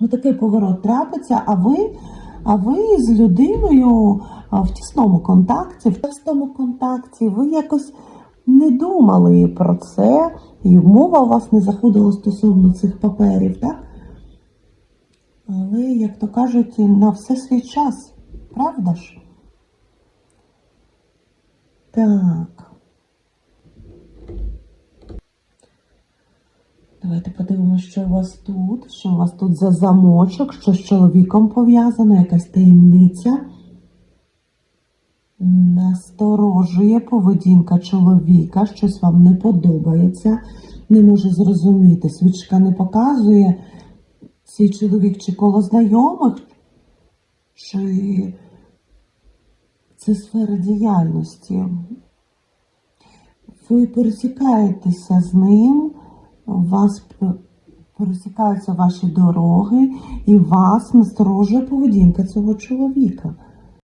Отакий поворот трапиться, а ви, а ви з людиною в тісному контакті, в тісному контакті, ви якось не думали про це, і мова у вас не заходила стосовно цих паперів, так? Але, як то кажуть, на все свій час, правда ж? Так. Давайте подивимося, що у вас тут. Що у вас тут за замочок, що з чоловіком пов'язано, якась таємниця. Насторожує поведінка чоловіка, щось вам не подобається, не може зрозуміти. Свічка не показує цей чоловік чи коло знайомих, чи це сфера діяльності. Ви пересікаєтеся з ним, у вас пересікаються ваші дороги, і вас насторожує поведінка цього чоловіка.